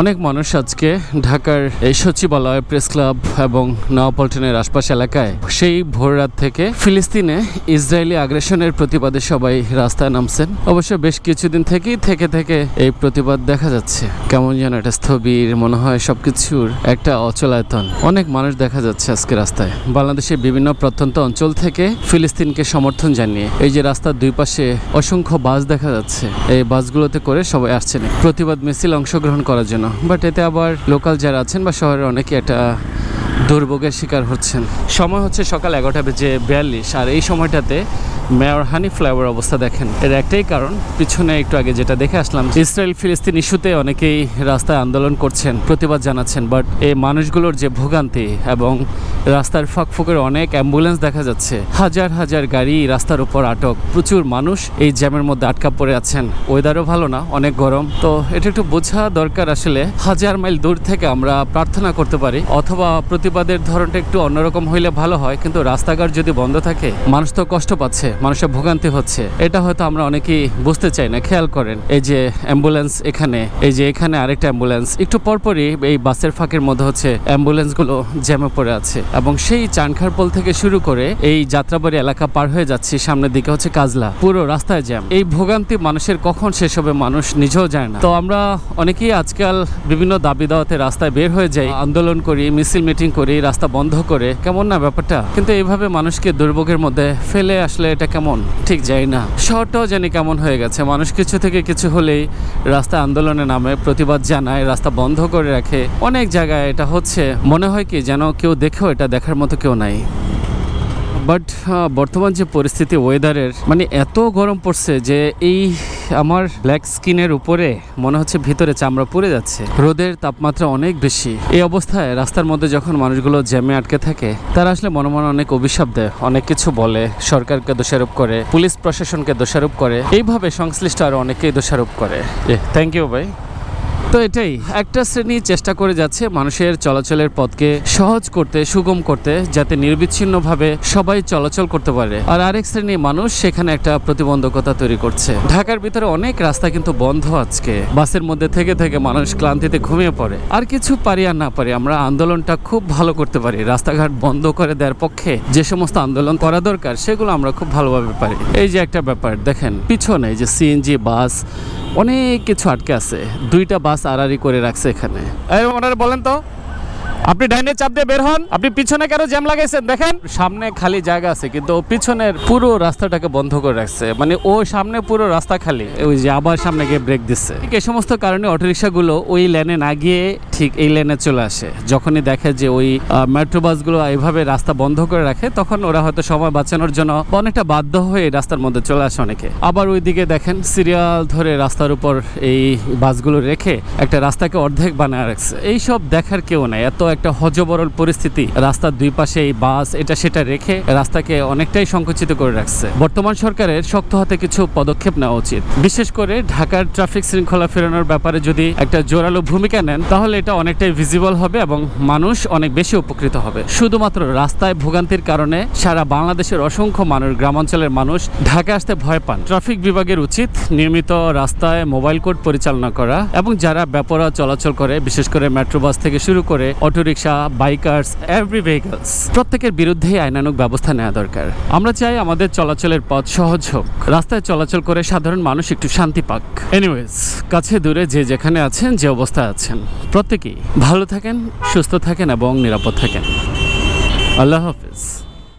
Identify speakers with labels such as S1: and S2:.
S1: অনেক মানুষ আজকে ঢাকার এই সচিবালয়, প্রেস ক্লাব এবং নওয়াপল্টনের আশপাশ এলাকায় সেই ভোর রাত থেকে ফিলিস্তিনে ইসরায়েলি আগ্রাসনের প্রতিবাদে সবাই রাস্তায় নামছেন। অবশ্য বেশ কিছুদিন থেকেই থেকে থেকে এই প্রতিবাদ দেখা যাচ্ছে। কেমন যেন একটা স্থবির মনে হয় সবকিছুর একটা অচলায়তন অনেক মানুষ দেখা যাচ্ছে আজকে রাস্তায়। বাংলাদেশের বিভিন্ন প্রত্যন্ত অঞ্চল থেকে ফিলিস্তিনকে সমর্থন জানিয়ে এই যে রাস্তার দুই পাশে অসংখ্য বাস দেখা যাচ্ছে, এই বাসগুলোতে করে সবাই আসছেন। প্রতিবাদ মিছিল অংশগ্রহণ করার জন্য বাট এতে আবার লোকাল যারা আছেন বা শহরের অনেকে একটা দুর্ভোগের শিকার হচ্ছেন। সময় হচ্ছে সকাল এগারোটা বেজে বিয়াল্লিশ, আর এই সময়টাতে মেয়র হানি ফ্লাইওভার অবস্থা দেখেন। এর একটাই কারণ, পিছনে একটু আগে যেটা দেখে আসলাম ইসরায়েল ফিলিস্তিন ইস্যুতে অনেকেই রাস্তায় আন্দোলন করছেন, প্রতিবাদ জানাচ্ছেন। বাট এই মানুষগুলোর যে ভোগান্তি এবং রাস্তার ফাঁকফুকের অনেক অ্যাম্বুলেন্স দেখা যাচ্ছে। হাজার হাজার গাড়ি রাস্তার উপর আটক। প্রচুর মানুষ এই জ্যামের মধ্যে আটকা পড়ে আছেন। ওয়েদারও ভালো না, অনেক গরম। তো এটা একটু বোঝা দরকার আসলে, হাজার মাইল দূর থেকে আমরা প্রার্থনা করতে পারি, অথবা প্রতিবাদের ধরনটা একটু অন্যরকম হইলে ভালো হয়, কিন্তু রাস্তাঘাট যদি বন্ধ থাকে, মানুষ তো কষ্ট পাচ্ছে, মানুষের ভোগান্তি হচ্ছে। এটা হয়তো আমরা অনেকেই বুঝতে চাই না, খেয়াল করেন। এই যে অ্যাম্বুলেন্স এখানে, এই যে এখানে আরেকটা অ্যাম্বুলেন্স। একটু পরপরই এই বাসের ফাঁকের মধ্যে হচ্ছে অ্যাম্বুলেন্সগুলো জ্যামে পড়ে আছে। এবং সেই চানখারপোল থেকে শুরু করে এই যাত্রাবাড়ি এলাকা পার হয়ে যাচ্ছি। সামনের দিকে হচ্ছে কাজলা। পুরো রাস্তায় জ্যাম। এই ভোগান্তি মানুষের কখন শেষ হবে মানুষ নিজেও যায় না। তো আমরা অনেকেই আজকাল বিভিন্ন দাবি দাওয়াতে রাস্তায় বের হয়ে যাই। আন্দোলন করি, মিছিল মিটিং করি, রাস্তা বন্ধ করে। কেমন না ব্যাপারটা? কিন্তু এইভাবে মানুষকে দুর্ভোগের মধ্যে ফেলে আসলে এটা কেমন? ঠিক যাই না। শহরটাও জানি কেমন হয়ে গেছে। মানুষ কিছু থেকে কিছু হলেই রাস্তা আন্দোলনে নামে, প্রতিবাদ জানায়, রাস্তা বন্ধ করে রাখে। অনেক জায়গায় এটা হচ্ছে। মনে হয় কি যেন কেউ দেখেও এটা দেখার মতো কেউ নাই। বাট বর্তমান যে পরিস্থিতি ওয়েদারের মানে এত গরম পড়ছে যে এই আমার ব্ল্যাক স্কিনের উপরে মনে হচ্ছে ভিতরে চামড়া পুড়ে যাচ্ছে। রোদের তাপমাত্রা অনেক বেশি। এই অবস্থায় রাস্তার মধ্যে যখন মানুষগুলো জ্যামে আটকে থাকে, তারা আসলে মনে মনে অনেক অভিশাপ দেয়, অনেক কিছু বলে, সরকারকে দোষারোপ করে, পুলিশ প্রশাসনকে দোষারোপ করে। এইভাবে সংশ্লিষ্ট আরও অনেকেই দোষারোপ করে। থ্যাংক ইউ ভাই। তো এটাই, একটা শ্রেণি চেষ্টা করে যাচ্ছে মানুষের চলাচলের পথকে সহজ করতে, সুগম করতে, যাতে নির্বিচ্ছিন্নভাবে সবাই চলাচল করতে পারে। আর আরেক শ্রেণি মানুষ সেখানে একটা প্রতিবন্ধকতা তৈরি করছে। ঢাকার ভিতরে অনেক রাস্তা কিন্তু বন্ধ আজকে। বাসের মধ্যে থেকে থেকে মানুষ ক্লান্তিতে ঘুমিয়ে পড়ে। আর কিছু পারি আর না পারি, আমরা আন্দোলনটা খুব ভালো করতে পারি। রাস্তাঘাট বন্ধ করে দেওয়ার পক্ষে যে সমস্ত আন্দোলন করা দরকার, সেগুলো আমরা খুব ভালোভাবে পারি। এই যে একটা ব্যাপার, দেখেন, পিছনে যে সিএনজি, বাস, অনেক কিছু আটকে আছে। দুইটা বাস আড়াআড়ি করে রাখছে এখানে। ওনারা বলেন তো। আপনি ডাইনে চাপ দিয়ে বের হন, আপনি পিছনে কেন জ্যাম লাগাইছেন, দেখেন। সামনে খালি জায়গা আছে, কিন্তু পিছনের পুরো রাস্তাটাকে বন্ধ করে রাখছে। মানে ও সামনে পুরো রাস্তা খালি। ওই যে আবার সামনে গিয়ে ব্রেক দিচ্ছে। ঠিক এই সমস্ত কারণে অটোরিকশাগুলো ওই লেনে না গিয়ে ঠিক এই লেনে চলে আসে। যখনই দেখে যে ওই মেট্রো বাসগুলো এইভাবে রাস্তা বন্ধ করে রাখে, তখন ওরা হয়তো সময় বাঁচানোর জন্য অনেকটা বাধ্য হয়ে রাস্তার মধ্যে চলে আসে অনেকে। আবার ওইদিকে দেখেন সিরিয়াল ধরে রাস্তার উপর এই বাসগুলো রেখে একটা রাস্তাকে অর্ধেক বানায় রাখছে। এইসব দেখার কেউ নাই। এত একটা হজবরল পরিস্থিতি। রাস্তার দুই পাশে এই বাস, এটা সেটা রেখে রাস্তাকে অনেকটাই সংকুচিত করে রাখছে। বর্তমান সরকারের শক্ত হাতে কিছু পদক্ষেপ নেওয়া উচিত। বিশেষ করে ঢাকার ট্রাফিক শৃঙ্খলা ফেরানোর ব্যাপারে যদি একটা জোরালো ভূমিকা নেন, তাহলে এটা অনেকটাই ভিজিবল হবে এবং মানুষ অনেক বেশি উপকৃত হবে। শুধুমাত্র রাস্তায় ভোগান্তির কারণে সারা বাংলাদেশের অসংখ্য মানুষ, গ্রামাঞ্চলের মানুষ ঢাকা আসতে ভয় পান। ট্রাফিক বিভাগের উচিত নিয়মিত রাস্তায় মোবাইল কোড পরিচালনা করা এবং যারা ব্যাপারা চলাচল করে, বিশেষ করে মেট্রো বাস থেকে শুরু করে অটোরিকশা, বাইকার্স এভরি ভেহিকলস প্রত্যেকের বিরুদ্ধেই আইনানুক ব্যবস্থা নেওয়া দরকার। আমরা চাই আমাদের চলাচলের পথ সহজ হোক। রাস্তায় চলাচল করে সাধারণ মানুষ একটু শান্তি পাক। এনিওয়েজ কাছে দূরে যে যেখানে আছেন, যে অবস্থায় আছেন, প্রত্যেকেই ভালো থাকেন, সুস্থ থাকেন এবং নিরাপদ থাকেন। আল্লাহ হাফিজ।